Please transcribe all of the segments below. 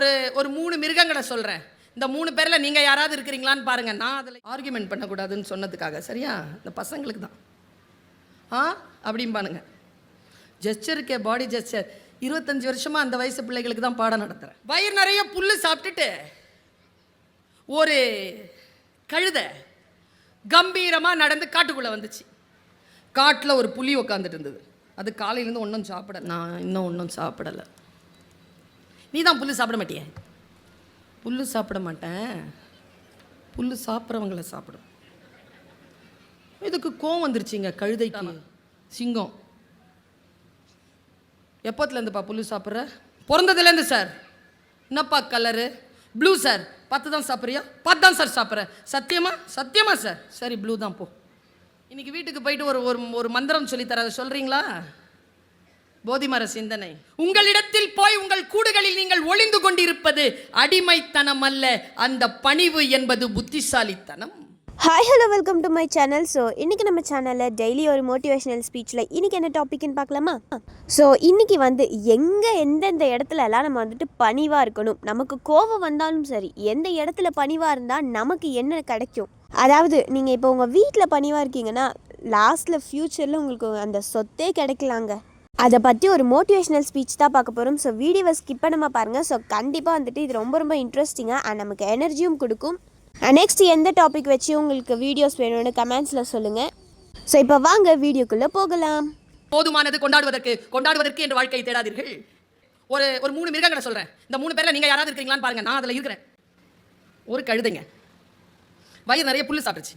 ஒரு ஒரு மூணு மிருகங்களை சொல்கிறேன் இந்த மூணு பேரில் நீங்கள் யாராவது இருக்கிறீங்களான்னு பாருங்கள் நான் அதில் ஆர்குமெண்ட் பண்ணக்கூடாதுன்னு சொன்னதுக்காக சரியா? இந்த பசங்களுக்கு தான். ஆ? அப்படிம்பானுங்க ஜெஸ்டருக்கே பாடி ஜெஸ்டர் இருபத்தஞ்சி வருஷமாக அந்த வயசு பிள்ளைகளுக்கு தான் பாடம் நடத்துகிறேன் வயிறு நிறைய புல் சாப்பிட்டுட்டு ஒரு கழுதை கம்பீரமாக நடந்து காட்டுக்குள்ளே வந்துச்சு. காட்டில் ஒரு புலி உக்காந்துட்டு இருந்தது. அது காலையிலேருந்து ஒன்றும் சாப்பிட நான் இன்னும் ஒன்றும் சாப்பிடலை. நீ தான் புல்லு சாப்பிட மாட்டியே? புல்லு சாப்பிட மாட்டேன். புல்லு சாப்பிட்றவங்கள சாப்பிடும். இதுக்கு கோவம் வந்துருச்சுங்க கழுதைக்கு? சிங்கம். எப்போத்துலேருந்துப்பா புல்லு சாப்பிட்ற? பிறந்ததுலேருந்து சார். என்னப்பா கலரு? Blue sir. பத்து தான் சாப்பிட்றியா? பத்து தான் சார் சாப்பிட்றேன் சத்தியமா? சத்தியமா சார். சரி ப்ளூ தான் போ. இன்னைக்கு வீட்டுக்கு போயிட்டு ஒரு ஒரு ஒரு மந்திரம் சொல்லித்தர அதை சொல்கிறீங்களா போதிமர சிந்தனை. உங்களிடத்தில் போய் உங்கள் கூடுகளில் நீங்கள் ஒளிந்து கொண்டிருப்பது அடிமைத்தனம் அல்ல அந்த பணிவு என்பது புத்திசாலித்தனம். Hi hello welcome to my channel so இன்றைக்கி நம்ம சேனலில் டெய்லி ஒரு மோட்டிவேஷனல் ஸ்பீச்சில் இன்றைக்கி என்ன டாபிக்னு பார்க்கலாமா? ஸோ இன்றைக்கி வந்து எங்கே எந்தெந்த இடத்துல எல்லாம் நம்ம வந்துட்டு பணிவாக இருக்கணும் நமக்கு கோபம் வந்தாலும் சரி எந்த இடத்துல பணிவாக இருந்தால் நமக்கு என்ன கிடைக்கும்? அதாவது நீங்கள் இப்போ உங்கள் வீட்டில் பணிவாக இருக்கீங்கன்னா லாஸ்ட்டில் ஃப்யூச்சரில் உங்களுக்கு அந்த சொத்தே கிடைக்கலாங்க. அதை பற்றி ஒரு மோட்டிவேஷனல் ஸ்பீச் தான் பார்க்க போகிறோம் ஸோ வீடியோவை ஸ்கிப் பண்ணாமல் பாருங்கள் ஸோ கண்டிப்பாக வந்துட்டு இது ரொம்ப ரொம்ப இன்ட்ரெஸ்டிங்காக அண்ட் நமக்கு எனர்ஜியும் கொடுக்கும். நெக்ஸ்ட் எந்த டாபிக் வச்சு உங்களுக்கு வீடியோஸ் வேணும்னு கமெண்ட்ஸில் சொல்லுங்கள் ஸோ இப்போ வாங்க வீடியோக்குள்ளே போகலாம். போதுமானது கொண்டாடுவதற்கு கொண்டாடுவதற்கு என்ற வாழ்க்கையை தேடாதீர்கள். ஒரு ஒரு மூணு மிருகங்களை சொல்கிறேன் இந்த மூணு பேரில் நீங்கள் யாராவது இருக்கீங்களான்னு பாருங்க. நான் அதில் இருக்கிறேன். ஒரு கழுதைங்க. வயிறு நிறைய புல் சாப்பிட்டுச்சு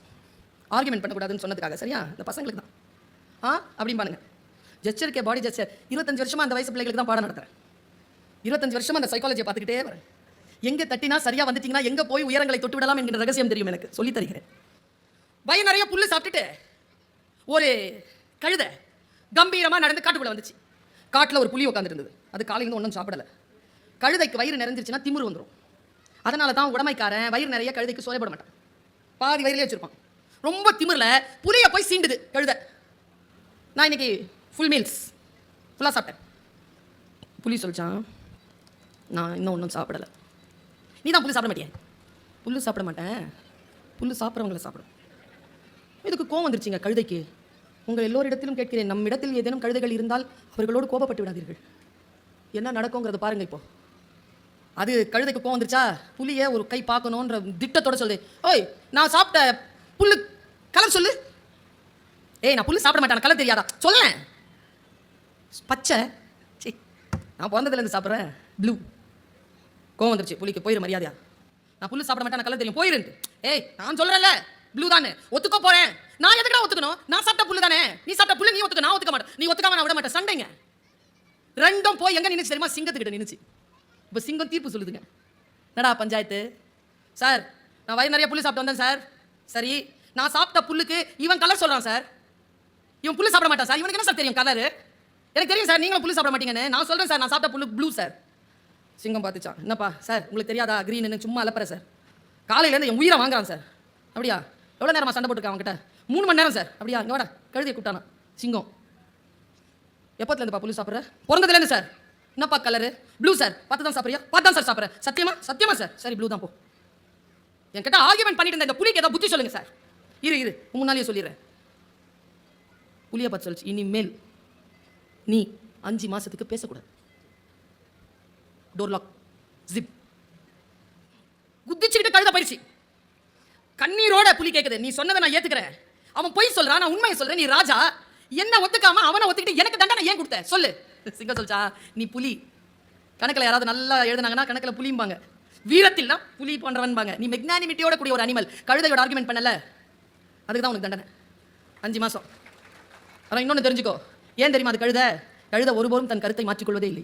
ஆர்குமெண்ட் பண்ணக்கூடாதுன்னு சொன்னதுக்காக சரியா? இந்த பசங்களுக்கு தான். ஆ? ஜெஸ்டர் கே பாடி ஜெஸ்டர் இருபத்தஞ்சு வருஷமா அந்த வயசு பிள்ளைகளுக்கு தான் பாடம் நடத்துறேன். இருபத்தஞ்சு வருஷமா அந்த சைக்காலஜியை பார்த்துக்கிட்டே வரேன். எங்கே தட்டினா சரியாக வந்துட்டீங்கன்னா எங்கே போய் உயரங்களை தொட்டு விடலாம் என்கிற ரகசியம் தெரியும் எனக்கு. சொல்லித் தருகிறேன் வயிறு நிறைய புல்லு சாப்பிட்டுட்டு ஒரு கழுதை கம்பீரமாக நடந்து காட்டுக்குள்ளே வந்துச்சு. காட்டில் ஒரு புளி உட்காந்துருந்தது அது காலையிலேருந்து ஒன்றும் சாப்பிடலை. கழுதைக்கு வயிறு நிறைஞ்சிருச்சுன்னா திமிரு வந்துடும் அதனால தான் உடமைக்காரன் வயிறு நிறைய கழுதைக்கு சோயப்பட மாட்டான். பாதி வயிறுலேயே வச்சுருப்பான். ரொம்ப திமிரில் புலியை போய் சீண்டுது கழுதை. நான் இன்னைக்கு ஃபுல் மீல்ஸ் ஃபுல்லாக சாப்பிட்டேன். புலி சொல்லிச்சான் நான் இன்னும் ஒன்றும் சாப்பிடலை. நீ தான் புல்லு சாப்பிட மாட்டியே? புல்லு சாப்பிட மாட்டேன். புல்லு சாப்பிட்றவங்கள சாப்பிடும். இதுக்கு கோவம் வந்துருச்சுங்க கழுதைக்கு? உங்கள் எல்லோரிடத்திலும் கேட்கிறேன். நம்மிடத்தில் ஏதேனும் கழுதைகள் இருந்தால் அவர்களோடு கோபப்பட்டு விடாதீர்கள். என்ன நடக்குங்கிறத பாருங்க இப்போ. அது கழுதைக்கு கோவம் வந்துருச்சா? புலியை ஒரு கை பார்க்கணுன்ற திட்டத்தோட சொல்லுது ஓய் நான் சாப்பிட்ட புல்லு கலர் சொல்லு. ஏய் நான் புல்லு சாப்பிட மாட்டேன். கலர் தெரியாதா? சொல்லேன். பச்சை. சீ நான் பிறந்ததுலேருந்து சாப்பிட்றேன். ப்ளூ கோவம் வந்துருச்சு. புளிக்கு போயிரு மரியாதையா. நான் புல்லு சாப்பிட மாட்டேன் கலர் தெரியும். போயிருந்து ஏய் நான் சொல்கிறேன்ல ப்ளூ தானே. ஒத்துக்க போகிறேன் நான் எதுக்குடா ஒத்துக்கணும்? நான் சாப்பிட்ட புல்லு தானே. நீ சாப்பிட்ட புல்லு நீ ஒத்துக்க நான் ஒத்துக்க மாட்டேன். நீ ஒத்துக்காம நான் விட மாட்டேன். சண்டைங்க. ரெண்டும் போய் எங்கே நின்னுச்சு தெரியுமா? சிங்கத்துக்கிட்ட நின்னுச்சு. இப்போ சிங்கம் தீர்ப்பு சொல்லுதுங்க. என்னடா பஞ்சாயத்து? சார் நான் வயிறு நிறைய புல்லு சாப்பிட்டு வந்தேன் சார். சரி. நான் சாப்பிட்ட புல்லுக்கு இவன் கலர் சொல்கிறான் சார். இவன் புல்லு சாப்பிட மாட்டான் சார். இவனுக்கு என்ன சார் தெரியும் கலரு? எனக்கு தெரியும் சார் நீங்களும் புல்லு சாப்பிட மாட்டீங்கன்னு. நான் சொல்கிறேன் சார் நான் சாப்பிட்ட புல்லு ப்ளூ சார். சிங்கம் பார்த்துச்சான் என்னப்பா சார் உங்களுக்கு தெரியாதா? க்ரீன்னு சும்மா அலப்புறேன் சார். காலையிலேருந்து என் உயிரை வாங்குறான் சார். அப்படியா? எவ்வளோ நேரமாக சண்டை போட்டுருக்கேன் அவங்ககிட்ட மூணு மணி நேரம் சார். அப்படியா? இங்கே வாடா. கழுதி கூப்பிட்டானா. சிங்கம். எப்போத்துலேருந்துப்பா புல்லு சாப்பிட்ற? பிறந்ததுலேருந்து சார். என்னப்பா கலரு ப்ளூ சார். பார்த்து தான் சாப்பிட்றியா? பார்த்து தான் சார் சாப்பிட்றேன் சத்தியமா? சத்தியமா சார். சரி ப்ளூ தான் போ. என்கிட்ட ஆர்கியூமெண்ட் பண்ணிட்டு இருந்த இந்த புலிக்கு ஏதாவது புத்தி சொல்லுங்கள் சார். இரு இரு. முன்னாலேயே சொல்லிடுறேன். புளியை பார்த்து சொல்லிச்சு. இனிமேல் நீ அஞ்சு மாதத்துக்கு பேசக்கூடாது. டோர் லாக் ஜிப் குதிச்சுக்கிட்டு கழுத போயிடுச்சு கண்ணீரோட புலி கேட்குது நீ சொன்னதை நான் ஏற்றுக்கிறேன் அவன் பொய் சொல்கிறான் நான் உண்மையை சொல்கிறேன் நீ ராஜா என்ன ஒத்துக்காம அவனை ஒத்துக்கிட்டு எனக்கு தண்டனை ஏன் கொடுத்த? சொல்லு. சிங்க சொல்ச்சா நீ புலி. கணக்கில் யாராவது நல்லா எழுதுனாங்கன்னா கணக்கில் புலிம்பாங்க. வீரத்தில்னா புலி போன்றவன்பாங்க. நீ மெக்னானிமிட்டியோட கூடிய ஒரு அனிமல் கழுதையோட ஆர்குமெண்ட் பண்ணல. அதுக்கு தான் உனக்கு தண்டனை. அஞ்சு மாதம் ஆனால் இன்னொன்று தெரிஞ்சுக்கோ. ஏன் தெரியுமா அது கழுத கழுத ஒருபோரும் தன் கருத்தை மாற்றிக்கொள்வதே இல்லை.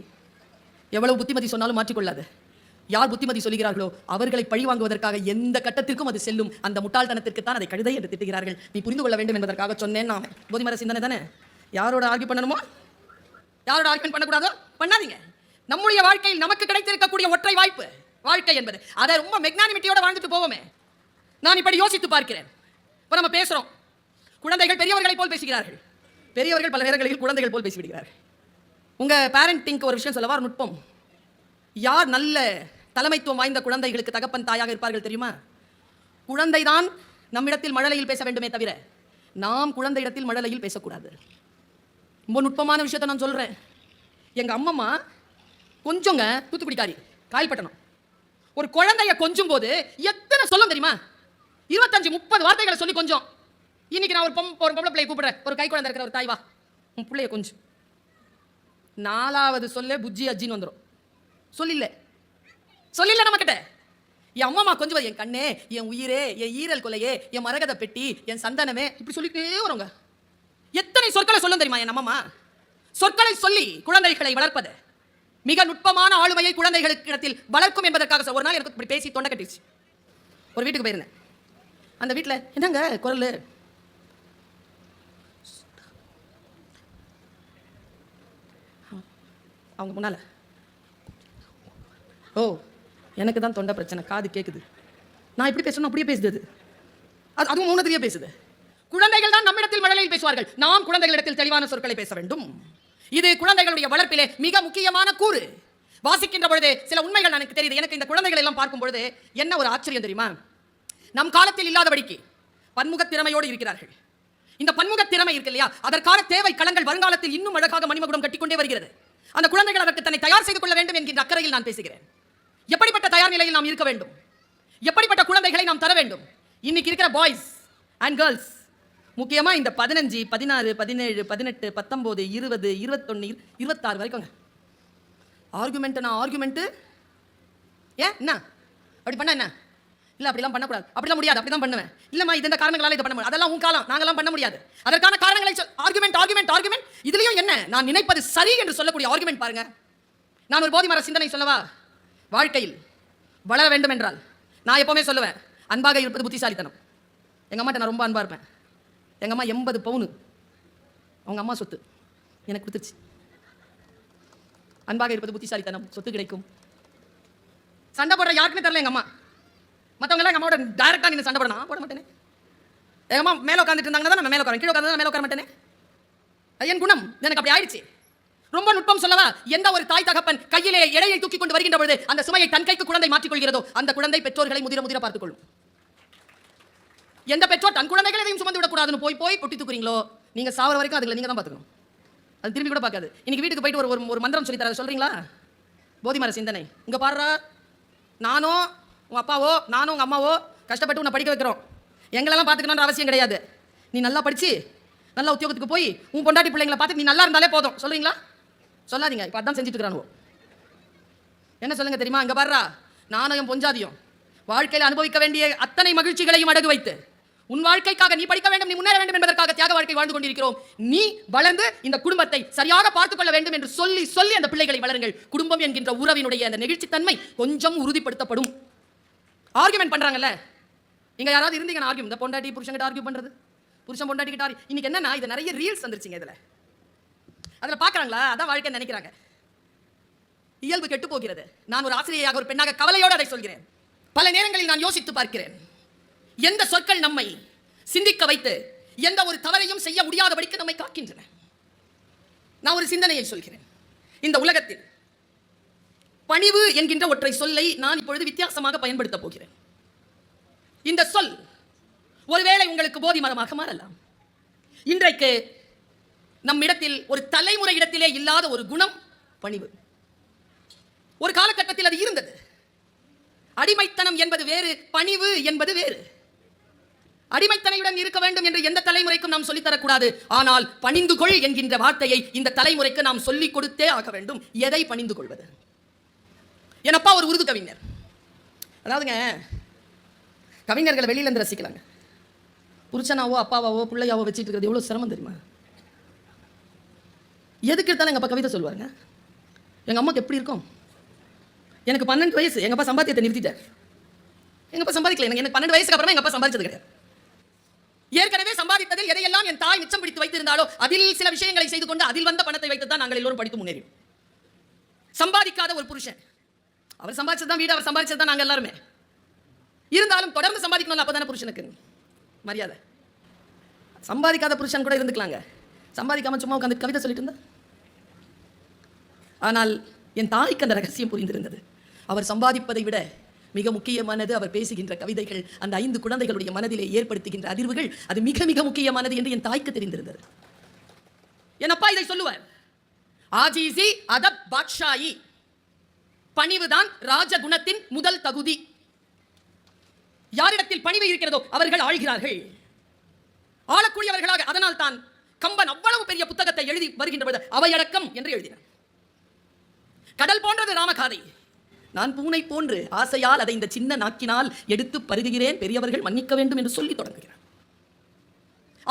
எவ்வளவு புத்திமதி சொன்னாலும் மாற்றிக்கொள்ளாது. யார் புத்திமதி சொல்லுகிறார்களோ அவர்களை பழி வாங்குவதற்காக எந்த கட்டத்திற்கும் அது செல்லும். அந்த முட்டாள்தனத்திற்கு தான் அதை கழுதை என்று திட்டுகிறார்கள். நீ புரிந்து கொள்ள வேண்டும் என்பதற்காக சொன்னேன் நான். போதிமர சிந்தனை தானே? யாரோட ஆர்கியூ பண்ணணுமோ? யாரோட ஆர்கியூமெண்ட் பண்ணக்கூடாதோ? பண்ணாதீங்க. நம்முடைய வாழ்க்கையில் நமக்கு கிடைத்திருக்கக்கூடிய ஒற்றை வாய்ப்பு வாழ்க்கை என்பது. அதை ரொம்ப மெக்னானிமிட்டியோட வாழ்ந்துட்டு போவோமே. நான் இப்படி யோசித்து பார்க்கிறேன். இப்போ நம்ம பேசுகிறோம் குழந்தைகள் பெரியவர்களை போல் பேசுகிறார்கள். பெரியவர்கள் பல நேரங்களில் குழந்தைகள் போல் பேசிவிடுகிறார். உங்கள் பேரண்டிங்க்கு ஒரு விஷயம் சொல்லவா நுட்பம்? யார் நல்ல தலைமைத்துவம் வாய்ந்த குழந்தைகளுக்கு தகப்பன் தாயாக இருப்பார்கள் தெரியுமா? குழந்தைதான் நம்மிடத்தில் மழலையில் பேச வேண்டுமே தவிர நாம் குழந்தையிடத்தில் மழலையில் பேசக்கூடாது. ரொம்ப நுட்பமான விஷயத்தை நான் சொல்கிறேன் எங்கள் அம்மம்மா கொஞ்சங்க தூத்துக்குடிக்காரி காயல்பட்டணம் ஒரு குழந்தைய கொஞ்சும் போது எத்தனை சொல்லும் தெரியுமா? இருபத்தஞ்சு முப்பது வார்த்தைகளை சொல்லி கொஞ்சம். இன்னைக்கு நான் ஒரு பொம் ஒரு பொம்பளை பிள்ளையை கூப்பிடுறேன். ஒரு கை குழந்தை இருக்கிற ஒரு தாய் வா. உன் பிள்ளைய கொஞ்சம் நாலாவது சொல்ல புஜ்ஜி அஜின்னு வந்துடும் சொல்லில்ல. சொல்லில்ல நம்மக்கிட்ட என் அம்மாமா கொஞ்சம் என் கண்ணே என் உயிரே என் ஈரல் கொலையே என் மரகத பெட்டி என் சந்தனமே. இப்படி சொல்லிட்டே வருங்க எத்தனை சொற்களை சொல்லும் தெரியுமா என் அம்மாமா சொற்களை சொல்லி குழந்தைகளை வளர்ப்பது. மிக நுட்பமான ஆளுமையை குழந்தைகளுக்கு இடத்தில் வளர்க்கும் என்பதற்காக ஒரு நாள் எனக்கு இப்படி பேசி தொண்டை கட்டிடுச்சு. ஒரு வீட்டுக்கு போயிருந்தேன். அந்த வீட்டில் என்னங்க குரல்? அவங்க முன்னால். ஓ எனக்கு தான் தொண்டை பிரச்சனை. காது கேட்குது நான் இப்படி பேசணும் அப்படியே பேசுது அது. அது அதுவும் மௌனத்திலேயே பேசுது. குழந்தைகள் தான் நம்மிடத்தில் மழலையில் பேசுவார்கள். நாம் குழந்தைகளிடத்தில் தெளிவான சொற்களை பேச வேண்டும். இது குழந்தைகளுடைய வளர்ப்பிலே மிக முக்கியமான கூறு. வாசிக்கின்ற பொழுது சில உண்மைகள் எனக்கு தெரியுது. எனக்கு இந்த குழந்தைகள் எல்லாம் பார்க்கும் பொழுது என்ன ஒரு ஆச்சரியம் தெரியுமா? நம் காலத்தில் இல்லாதபடிக்கு பன்முகத் திறமையோடு இருக்கிறார்கள். இந்த பன்முகத் திறமை இருக்கு இல்லையா? அதற்கான தேவை களங்கள் வருங்காலத்தில் இன்னும் அழகாக மணிமகுடம் கட்டிக்கொண்டே வருகிறது. அந்த குழந்தைகள் அதற்கு தன்னை தயார் செய்து கொள்ள வேண்டும் என்கின்ற அக்கறையில் நான் பேசுகிறேன். எப்படிப்பட்ட தயார் நிலையில் நாம் இருக்க வேண்டும்? எப்படிப்பட்ட குழந்தைகளை நாம் தர வேண்டும்? இன்னைக்கு இருக்கிற பாய்ஸ் அண்ட் கேர்ள்ஸ் முக்கியமா இந்த பதினஞ்சு பதினாறு பதினேழு பதினெட்டு பத்தொம்போது இருபது இருபத்தொன்னு இருபத்தாறு வரைக்கும்ங்க ஆர்குமெண்ட்டு நான் ஆர்குமெண்ட்டு ஏன்? என்ன? அப்படி பண்ண என்ன? இல்லை அப்படிலாம் பண்ணக்கூடாது. அப்படிலாம் முடியாது அப்படி தான் பண்ணுவேன். இல்லைம்மா இது இந்த காரணங்களால் இதை பண்ண முடியாது. அதெல்லாம் உன் காலம் நாங்களாம் பண்ண முடியாது. அதற்கான காரணங்களை சொல் ஆர்குமெண்ட் ஆர்குமெண்ட் ஆர்குமெண்ட் இதுலையும் என்ன? நான் நினைப்பது சரி என்று சொல்லக்கூடிய ஆர்குமெண்ட் பாருங்க. நான் ஒரு போதிமர சிந்தனை சொல்லவா? வாழ்க்கையில் வளர வேண்டும் என்றால் நான் எப்பவுமே சொல்லுவேன் அன்பாக இருப்பது புத்திசாலித்தனம். எங்கள் அம்மாட்ட நான் ரொம்ப அன்பாக இருப்பேன். எங்கள் அம்மா எண்பது பவுனு. அவங்க அம்மா சொத்து. எனக்கு கொடுத்துருச்சு. அன்பாக இருப்பது புத்திசாலித்தனம். சொத்து கிடைக்கும். சண்டை போடுற யாருக்குமே தெரில எங்கள் அம்மா. மற்றவங்க எல்லாம் அம்மாவோட டேரெக்டாக நீங்கள் சண்டை போட போட மாட்டேனே. எங்கள் அம்மா மேல உட்காந்துட்டு இருந்தாங்கன்னா தான் நான் மேல உட்காரேன் கீழே உட்காந்து மேலே உட்கார மாட்டேனே. என் குணம். எனக்கு அப்படி ஆயிடுச்சு. ரொம்ப நுட்பம் சொல்லவா எந்த ஒரு தாய் தகப்பன் கையிலே எடையை தூக்கி கொண்டு வருகின்ற பொழுது அந்த சுமையை தன் கைக்கு குழந்தை மாற்றிக்கொள்கிறதோ அந்த குழந்தை பெற்றோர்களை முதிர முதிர பார்த்துக்கொள்ளும். எந்த பெற்றோர் தன் குழந்தைகளை எதையும் சுமந்து விடக்கூடாதுன்னு போய் போய் பொட்டி தூக்குறீங்களோ நீங்க சாவர வரைக்கும் அதுல நீங்க தான் பார்த்துக்கணும். அது திரும்பி கூட பார்க்காது. இன்னைக்கு வீட்டுக்கு போயிட்டு ஒரு ஒரு- ஒரு மந்திரம் சொல்லி தர சொல்றீங்களா? போதிமர சிந்தனை. இங்க பாடுறா நானும் உங்கள் அப்பாவோ நானும் உங்கள் அம்மாவோ கஷ்டப்பட்டு உன்னை படிக்க வைக்கிறோம். எங்களெல்லாம் பார்த்துக்கணுன்ற அவசியம் கிடையாது. நீ நல்லா படித்து நல்லா உத்தியோகத்துக்கு போய் உன் பொண்டாட்டி பிள்ளைங்களை பார்த்து நீ நல்லா இருந்தாலே போதும். சொல்லுவீங்களா? சொல்லாதீங்க. இப்போ அதான் செஞ்சுட்டு இருக்கிறானுவோ என்ன சொல்லுங்க தெரியுமா? இங்கே பாடுறா நானும் என் பொஞ்சாதியும் வாழ்க்கையில் அனுபவிக்க வேண்டிய அத்தனை மகிழ்ச்சிகளையும் அடகு வைத்து உன் வாழ்க்கைக்காக நீ படிக்க வேண்டும் நீ முன்னேற வேண்டும் என்பதற்காக தியாக வாழ்க்கை வாழ்ந்து கொண்டிருக்கிறோம். நீ வளர்ந்து இந்த குடும்பத்தை சரியாக பார்த்துக் கொள்ள வேண்டும் என்று சொல்லி சொல்லி அந்த பிள்ளைகளை வளருங்கள். குடும்பம் என்கின்ற உறவினுடைய அந்த நெகிழ்ச்சித்தன்மை கொஞ்சம் உறுதிப்படுத்தப்படும். ஆர்குமெண்ட் பண்ணுறாங்கல்ல இங்க யாராவது இருந்தீங்க ஆர்கியூ இந்த பொண்டாட்டி புருஷன்கிட்ட ஆர்கியூ பண்ணுறது புருஷன் பொண்டாட்டி கிட்ட argue- இன்னைக்கு என்னன்னா இது நிறைய ரீல்ஸ் வந்துருச்சுங்க இதில். அதில் பார்க்குறாங்களா அதான் வாழ்க்கை நினைக்கிறாங்க. இயல்பு கெட்டு போகிறது. நான் ஒரு ஆசிரியையாக ஒரு பெண்ணாக கவலையோடு அதை சொல்கிறேன். பல நேரங்களில் நான் யோசித்து பார்க்கிறேன். எந்த சொற்கள் நம்மை சிந்திக்க வைத்து எந்த ஒரு தவறையும் செய்ய முடியாதபடிக்கு நம்மை காக்கின்றன? நான் ஒரு சிந்தனையை சொல்கிறேன். இந்த உலகத்தில் பணிவு என்கின்ற ஒற்றை சொல்லை நான் இப்பொழுது வித்தியாசமாக பயன்படுத்தப் போகிறேன். இந்த சொல் ஒருவேளை உங்களுக்கு போதி மரமாக மாறலாம். இன்றைக்கு நம்மிடத்தில் ஒரு தலைமுறை இடத்திலே இல்லாத ஒரு குணம் பணிவு. ஒரு காலகட்டத்தில் அது இருந்தது. அடிமைத்தனம் என்பது வேறு பணிவு என்பது வேறு. அடிமைத்தனையுடன் இருக்க வேண்டும் என்று எந்த தலைமுறைக்கும் நாம் சொல்லித் தரக்கூடாது. ஆனால் பணிந்து கொள் என்கின்ற வார்த்தையை இந்த தலைமுறைக்கு நாம் சொல்லிக் கொடுத்தே ஆக வேண்டும். எதை பணிந்து கொள்வது என் அப்பா ஒரு உருது கவிஞர்? அதாவதுங்க கவிஞர்களை வெளியிலேருந்து ரசிக்கலாங்க. புருஷனாவோ அப்பாவாவோ பிள்ளையாவோ வச்சுட்டு இருக்கிறது எவ்வளோ சிரமம் தெரியுமா? எதுக்கு எடுத்தாலும் எங்கள் அப்பா கவிதை சொல்லுவாருங்க. எங்கள் அம்மாவுக்கு எப்படி இருக்கும்? எனக்கு பன்னெண்டு வயசு எங்கள் அப்பா சம்பாத்தியத்தை நிறுத்திட்டார். எங்கள் அப்பா சம்பாதிக்கல எனக்கு எனக்கு பன்னெண்டு வயசுக்கு அப்புறமா எங்கள் அப்பா சம்பாதிச்சது கிடையாது. ஏற்கனவே சம்பாதித்ததில் எதையெல்லாம் என் தாய் மிச்சம் பிடித்து வைத்திருந்தாலோ அதில் சில விஷயங்களை செய்து கொண்டு அதில் வந்த பணத்தை வைத்து தான் நாங்கள் எல்லோரும் படித்து முன்னேறியும் சம்பாதிக்காத ஒரு புருஷன். அவர் சம்பாதிச்சது தான் வீடு அவர் சம்பாதிச்சது தான் நாங்கள் எல்லாருமே. இருந்தாலும் தொடர்ந்து சம்பாதிக்கணும்ல அப்பதானே புருஷனுக்கு? மரியாதை. சம்பாதிக்காத புருஷன் கூட இருந்துக்கலாங்க. சம்பாதிக்காம சும்மா உட்காந்து கவிதை சொல்லிட்டு இருந்தா? ஆனால் என் தாய்க்கு அந்த ரகசியம் புரிந்திருந்தது. அவர் சம்பாதிப்பதை விட மிக முக்கியமானது அவர் பேசுகின்ற கவிதைகள் அந்த ஐந்து குழந்தைகளுடைய மனதிலே ஏற்படுத்துகின்ற அதிர்வுகள் அது மிக மிக முக்கியமானது என்று என் தாய்க்கு தெரிந்திருந்தது. என் அப்பா இதை சொல்லுவார் ஆஜிசி அதப் பாட்ஷாயி பணிவுதான் ராஜகுணத்தின் முதல் தகுதி. யாரிடத்தில் பணிவு இருக்கிறதோ அவர்கள் ஆழ்கிறார்கள். ஆளக்கூடியவர்களாக அதனால் தான் கம்பன் அவ்வளவு பெரிய புத்தகத்தை எழுதி வருகின்ற பொழுது அவையடக்கம் என்று எழுதினார் கடல் போன்றது ராமகாதை. நான் பூனை போன்று ஆசையால் அதை இந்த சின்ன நாக்கினால் எடுத்து பருகுகிறேன். பெரியவர்கள் மன்னிக்க வேண்டும் என்று சொல்லி தொடங்குகிறார்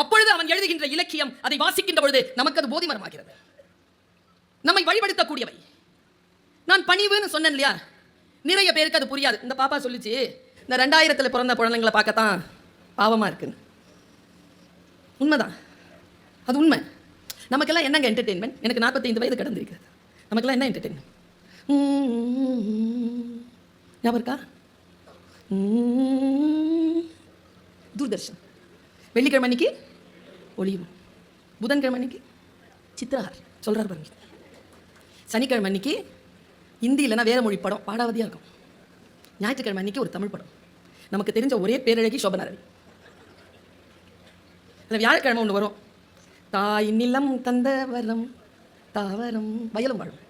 அப்பொழுது அவன் எழுதுகின்ற இலக்கியம் அதை வாசிக்கின்ற பொழுது நமக்கு அது போதிமரமாகிறது. நம்மை வழிபடுத்தக்கூடியவை. நான் பணிவுன்னு சொன்னேன் இல்லையா? நிறைய பேருக்கு அது புரியாது. இந்த பாப்பா சொல்லுச்சு இந்த ரெண்டாயிரத்தில் பிறந்த குழந்தைங்களை பார்க்கத்தான் பாவமாக இருக்குன்னு. உண்மைதான். அது உண்மை. நமக்கெல்லாம் என்னங்க என்டர்டெயின்மெண்ட் எனக்கு நாற்பத்தைந்து வயது கடந்திருக்கிறது. நமக்கெல்லாம் என்ன என்டர்டெயின்மெண்ட் ஞாபகம் இருக்கா? தூர்தர்ஷன். வெள்ளிக்கிழமை அன்னைக்கு ஒளியும் புதன்கிழமை அன்னைக்கு சித்திரஹார். சொல்கிறார் பாருங்க. சனிக்கிழமை அன்னைக்கு ஹிந்தி இல்லைன்னா வேற மொழி படம் பாடாவதியாக இருக்கும். ஞாயிற்றுக்கிழமை அன்னைக்கு ஒரு தமிழ் படம். நமக்கு தெரிஞ்ச ஒரே பேரழகி சோபனா ரவி வியாழக்கிழமை ஒன்று வரும். தாய் நிலம் தந்த வரம் தாவரம் வயலும் வாழும்.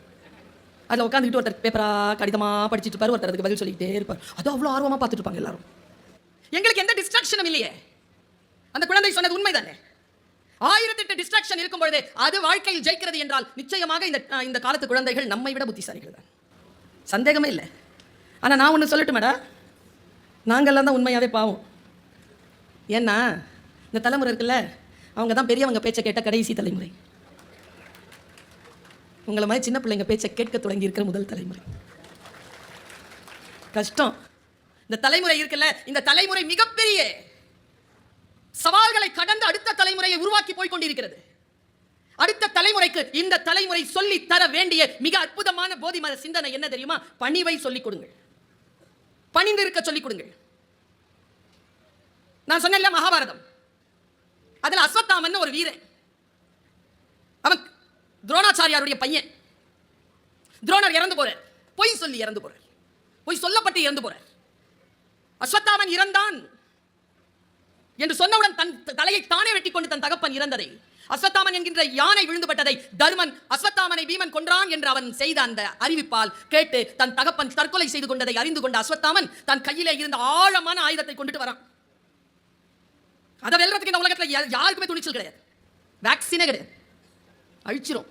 அதில் உட்காந்துக்கிட்டு ஒருத்தர் பேப்பரா கடிதமாக படிச்சுட்டு இருப்பார் ஒருத்தர் அதுக்கு பதில் சொல்லிக்கிட்டே இருப்பார். அது அவ்வளோ ஆர்வமாக பார்த்துட்டு இருப்பாங்க எல்லாரும். எங்களுக்கு எந்த டிஸ்ட்ராக்ஷனும் இல்லையே. அந்த குழந்தை சொன்னது உண்மைதானே? ஆயிரத்தெட்டு டிஸ்ட்ராக்ஷன் இருக்கும் பொழுதே அது வாழ்க்கையில் ஜெயிக்கிறது என்றால் நிச்சயமாக இந்த இந்த காலத்து குழந்தைகள் நம்மை விட புத்திசாலிகள் தான். சந்தேகமே இல்லை. ஆனால் நான் ஒன்று சொல்லட்டுமேடா நாங்கள்லாம் தான் உண்மையாகவே பாவம். ஏன்னா இந்த தலைமுறை இருக்குல்ல அவங்க தான் பெரியவங்க பேச்சை கேட்ட கடைசி தலைமுறை. உங்களை மாதிரி சின்ன பிள்ளைங்க பேச்சை கேட்க தொடங்கி இருக்கிற முதல் தலைமுறை. கஷ்டம். இந்த தலைமுறை இருக்குல்ல இந்த தலைமுறை மிகப்பெரிய சவால்களை கடந்து அடுத்த தலைமுறையை உருவாக்கி போய் கொண்டிருக்கிறது. அடுத்த தலைமுறைக்கு இந்த தலைமுறை சொல்லி தர வேண்டிய மிக அற்புதமான போதிமர சிந்தனை என்ன தெரியுமா? பணிவை சொல்லிக் கொடுங்கள். பணிந்து இருக்க சொல்லிக் கொடுங்கள். நான் சொன்ன மகாபாரதம். அதுல அஸ்வத்தாமன் ஒரு வீரன். அவன் துரோணாச்சாரியாருடைய பையன். துரோணர் இறந்து போறார். பொய் சொல்லி இறந்து போறார். பொய் சொல்லப்பட்டு இறந்து போறார். அஸ்வத்தாமன் இறந்தான். என்று சொன்னவுடன் தன் தலையை தானே வெட்டி கொண்டு தன் தகப்பன் இறந்ததை அஸ்வத்தாமன் என்கின்ற யானை விழுந்துபட்டதை தருமன் அஸ்வத்தாமனை பீமன் கொன்றான் என்று அவன் செய்த அந்த அறிவிப்பால் கேட்டு தன் தகப்பன் தற்கொலை செய்து கொண்டதை அறிந்து கொண்ட அஸ்வத்தாமன் தன் கையிலே இருந்த ஆழமான ஆயுதத்தை கொண்டுட்டு வரான். அதை வெல்றதுக்கு இந்த உலகத்தில் யாருக்குமே துணிச்சல் கிடையாது. வேக்சினே கிடையாது. அழிச்சிரும்.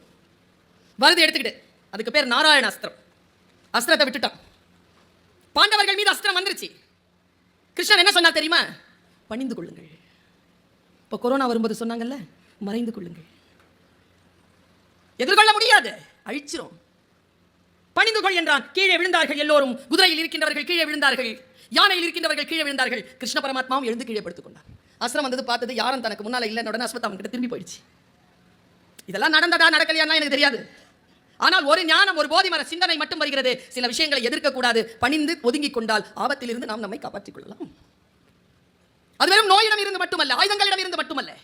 வருது எடுத்துக்கிட்டு. அதுக்கு பேர் நாராயண அஸ்திரம். அஸ்திரத்தை விட்டுட்டான். பாண்டவர்கள் மீது அஸ்திரம் வந்துருச்சு. கிருஷ்ணன் என்ன சொன்னா தெரியுமா? பணிந்து கொள்ளுங்கள். இப்போ கொரோனா வரும்போது சொன்னாங்கல்ல? மறைந்து கொள்ளுங்கள். எதிர்கொள்ள முடியாது. அழிச்சிரும். பணிந்து கொள் என்றான். கீழே விழுந்தார்கள் எல்லோரும். குதிரையில் இருக்கின்றவர்கள் கீழே விழுந்தார்கள். யானையில் இருக்கின்றவர்கள் கீழே விழுந்தார்கள். கிருஷ்ண பரமாத்மாவும் எழுந்து கீழே படுத்துக் கொண்டார் வந்தது பார்த்தது யாரும் தனக்கு முன்னால் இல்லை. உடனே அஸ்வத்தாமன் கிட்ட திரும்பி போயிடுச்சு. இதெல்லாம் நடந்ததா நடக்கலையான்னா எனக்கு தெரியாது. ஆனால் ஒரு ஞானம் ஒரு போதிமர சிந்தனை மட்டும் வருகிறது. சில விஷயங்களை எதிர்க்கக்கூடாது பணிந்து ஒதுங்கிக் கொண்டால் ஆபத்திலிருந்து நாம் நம்மை காப்பாற்றிக் கொள்ளலாம். அது வெறும் நோயிடம் இருந்து மட்டுமல்ல ஆயுதங்களிடம் இருந்து மட்டுமல்ல.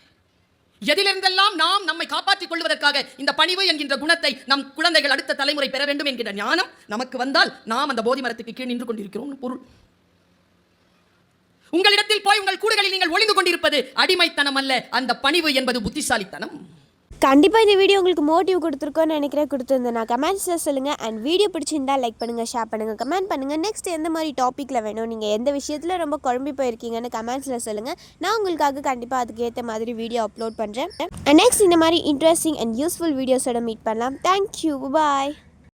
எதிலிருந்தெல்லாம் நாம் நம்மை காப்பாற்றிக் கொள்வதற்காக இந்த பணிவு என்கின்ற குணத்தை நம் குழந்தைகள் அடுத்த தலைமுறை பெற வேண்டும் என்கின்ற ஞானம் நமக்கு வந்தால் நாம் அந்த போதி மரத்துக்கு கீழ் நின்று கொண்டிருக்கிறோம் பொருள். உங்களிடத்தில் போய் உங்கள் கூடுகளில் நீங்கள் ஒளிந்து கொண்டிருப்பது அடிமைத்தனம் அல்ல அந்த பணிவு என்பது புத்திசாலித்தனம். கண்டிப்பாக இந்த வீடியோ உங்களுக்கு மோட்டிவ் கொடுத்துருக்கோன்னு நினைக்கிறேன். கொடுத்துருந்தேன் நான் கமெண்ட்ஸில் சொல்லுங்கள் அண்ட் வீடியோ பிடிச்சிருந்தா லைக் பண்ணுங்கள் ஷேர் பண்ணுங்கள் கமெண்ட் பண்ணுங்கள் நெக்ஸ்ட் எந்த மாதிரி டாப்பிக்கில் வேணும் நீங்கள் எந்த விஷயத்தில் ரொம்ப குழம்பி போயிருக்கீங்கன்னு கமெண்ட்ஸில் சொல்லுங்கள் நான் உங்களுக்காக கண்டிப்பாக அதுக்கேற்ற மாதிரி வீடியோ அப்லோட் பண்ணுறேன் நெக்ஸ்ட் இந்த மாதிரி இன்ட்ரெஸ்டிங் அண்ட் யூஸ்ஃபுல் வீடியோஸோட மீட் பண்ணலாம். Thank you bye